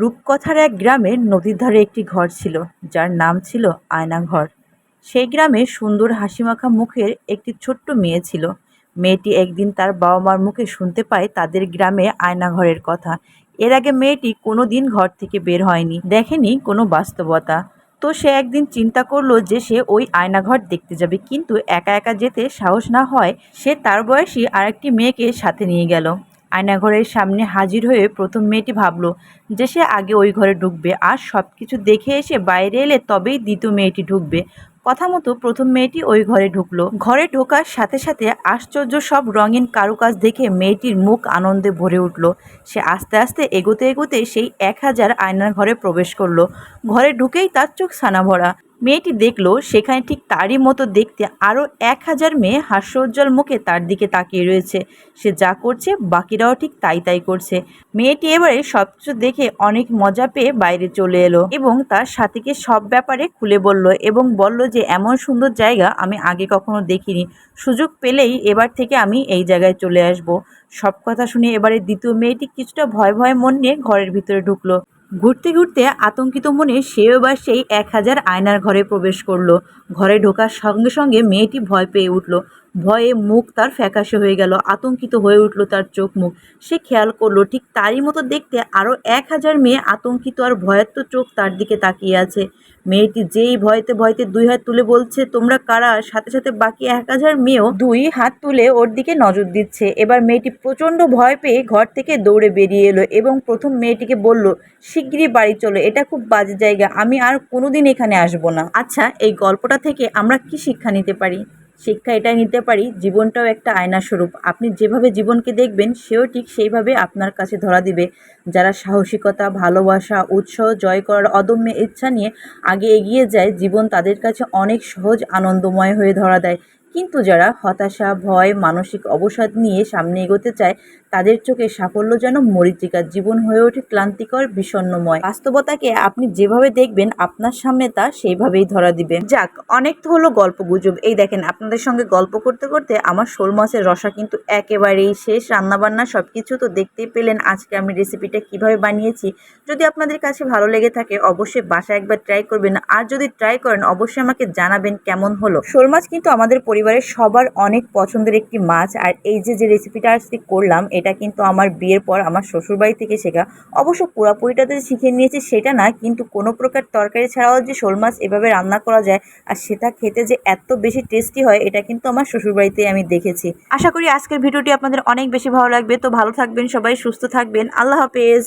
রূপকথার এক গ্রামে নদীর ধারে একটি ঘর ছিল, যার নাম ছিল আয়নাঘর। সেই গ্রামে সুন্দর হাসিমাখা মুখের একটি ছোট্ট মেয়ে ছিল। মেয়েটি একদিন তার বাবা মার মুখে শুনতে পায় তাদের গ্রামে আয়নাঘরের কথা। এর আগে মেয়েটি কোনো দিন ঘর থেকে বের হয়নি, দেখেনি কোনো বাস্তবতা। তো সে একদিন চিন্তা করল যে সে ওই আয়নাঘর দেখতে যাবে, কিন্তু একা একা যেতে সাহস না হয় সে তার বয়সী আরেকটি মেয়েকে সাথে নিয়ে গেল। আয়নাঘরের সামনে হাজির হয়ে প্রথম মেয়েটি ভাবলো যে সে আগে ওই ঘরে ঢুকবে আর সব কিছু দেখে এসে বাইরে এলে তবেই দ্বিতীয় মেয়েটি ঢুকবে। কথা মতো প্রথম মেয়েটি ওই ঘরে ঢুকলো। ঘরে ঢোকার সাথে সাথে আশ্চর্য সব রঙিন কারুকাজ দেখে মেয়েটির মুখ আনন্দে ভরে উঠল। সে আস্তে আস্তে এগোতে এগোতে সেই এক হাজার আয়নার ঘরে প্রবেশ করল। ঘরে ঢুকেই তার চোখ সানা ভরা। মেয়েটি দেখল সেখানে ঠিক তারই মতো দেখতে আরও এক হাজার মেয়ে হাস্যোজ্জ্বল মুখে তার দিকে তাকিয়ে রয়েছে। সে যা করছে, বাকিরাও ঠিক তাই তাই করছে। মেয়েটি এবারে সব কিছু দেখে অনেক মজা পেয়ে বাইরে চলে এলো এবং তার সাথীকে সব ব্যাপারে খুলে বলল এবং বলল যে, এমন সুন্দর জায়গা আমি আগে কখনো দেখিনি। সুযোগ পেলেই এবার থেকে আমি এই জায়গায় চলে আসব। সব কথা শুনে এবারে দ্বিতীয় মেয়েটি কিছুটা ভয় ভয় মন নিয়ে ঘরের ভিতরে ঢুকলো। ঘুরতে ঘুরতে আতঙ্কিত মনে সেও এবার সেই এক হাজার আয়নার ঘরে প্রবেশ করল। ঘরে ঢোকার সঙ্গে সঙ্গে মেয়েটি ভয় পেয়ে উঠল। ভয়ে মুখ তার ফ্যাকাশে হয়ে গেল, আতঙ্কিত হয়ে উঠল তার চোখ মুখ। সে খেয়াল করল, ঠিক তারই মতো দেখতে আরও এক হাজার মেয়ে আতঙ্কিত আর ভয়াত্ম চোখ তার দিকে তাকিয়ে আছে। মেয়েটি যেই ভয়তে ভয়তে দুই হাত তুলে বলছে, তোমরা কারা? সাথে সাথে বাকি এক হাজার মেয়েও দুই হাত তুলে ওর দিকে নজর দিচ্ছে। এবার মেয়েটি প্রচণ্ড ভয় পেয়ে ঘর থেকে দৌড়ে বেরিয়ে এলো এবং প্রথম মেয়েটিকে বলল, শিগগিরই বাড়ি চলো, এটা খুব বাজে জায়গা, আমি আর কোনোদিন এখানে আসব না। আচ্ছা এই গল্পটা থেকে আমরা কি শিক্ষা নিতে পারি? শিক্ষা এটা নিতে পারি, জীবনটাও একটা আয়না স্বরূপ আপনি যেভাবে জীবনকে দেখবেন, সেও ঠিক সেইভাবে আপনার কাছে ধরা দিবে। যারা সাহসিকতা, ভালোবাসা, উৎসাহ, জয় করার অদম্য ইচ্ছা নিয়ে আগে এগিয়ে যায়, জীবন তাদের কাছে অনেক সহজ, আনন্দময় হয়ে ধরা দেয়। কিন্তু যারা হতাশা, ভয়, মানসিক অবসাদ নিয়ে সামনে এগোতে চায়, তাদের চোখে সাফল্য যেন মরীচিকা জীবন হয়ে ওঠে ক্লান্তিকর, বিষণ্ণময়। বাস্তবতাকে আপনি যেভাবে দেখবেন, আপনার সামনে তা সেইভাবেই ধরা দিবে। যাক, অনেক তো হলো গল্প গুজব। এই দেখেন, আপনাদের সঙ্গে গল্প করতে করতে আমার শোল মাছের রসা কিন্তু একেবারেই শেষ। রান্নাবান্না সব কিছু তো দেখতেই পেলেন আজকে আমি রেসিপিটা কীভাবে বানিয়েছি। যদি আপনাদের কাছে ভালো লেগে থাকে, অবশ্যই বাসা একবার ট্রাই করবেন। আর যদি ট্রাই করেন, অবশ্যই আমাকে জানাবেন কেমন হলো। শোল মাছ কিন্তু আমাদের পরিবারের সবার অনেক পছন্দের একটি মাছ। আর এই যে যে রেসিপিটা আজকে করলাম, এটা কিন্তু আমার বিয়ের পর আমার শ্বশুরবাড়ি থেকে শেখা। অবশ্য পুরাপুরিটা যে শিখে নিয়েছি সেটা না, কিন্তু কোনো প্রকার তরকারি ছাড়াও যে শোল মাছ এভাবে রান্না করা যায় আর সেটা খেতে যে এত বেশি টেস্টি হয়, এটা কিন্তু আমার শ্বশুরবাড়িতেই আমি দেখেছি। আশা করি আজকের ভিডিওটি আপনাদের অনেক বেশি ভালো লাগবে। তো ভালো থাকবেন সবাই, সুস্থ থাকবেন। আল্লাহ হাফেজ।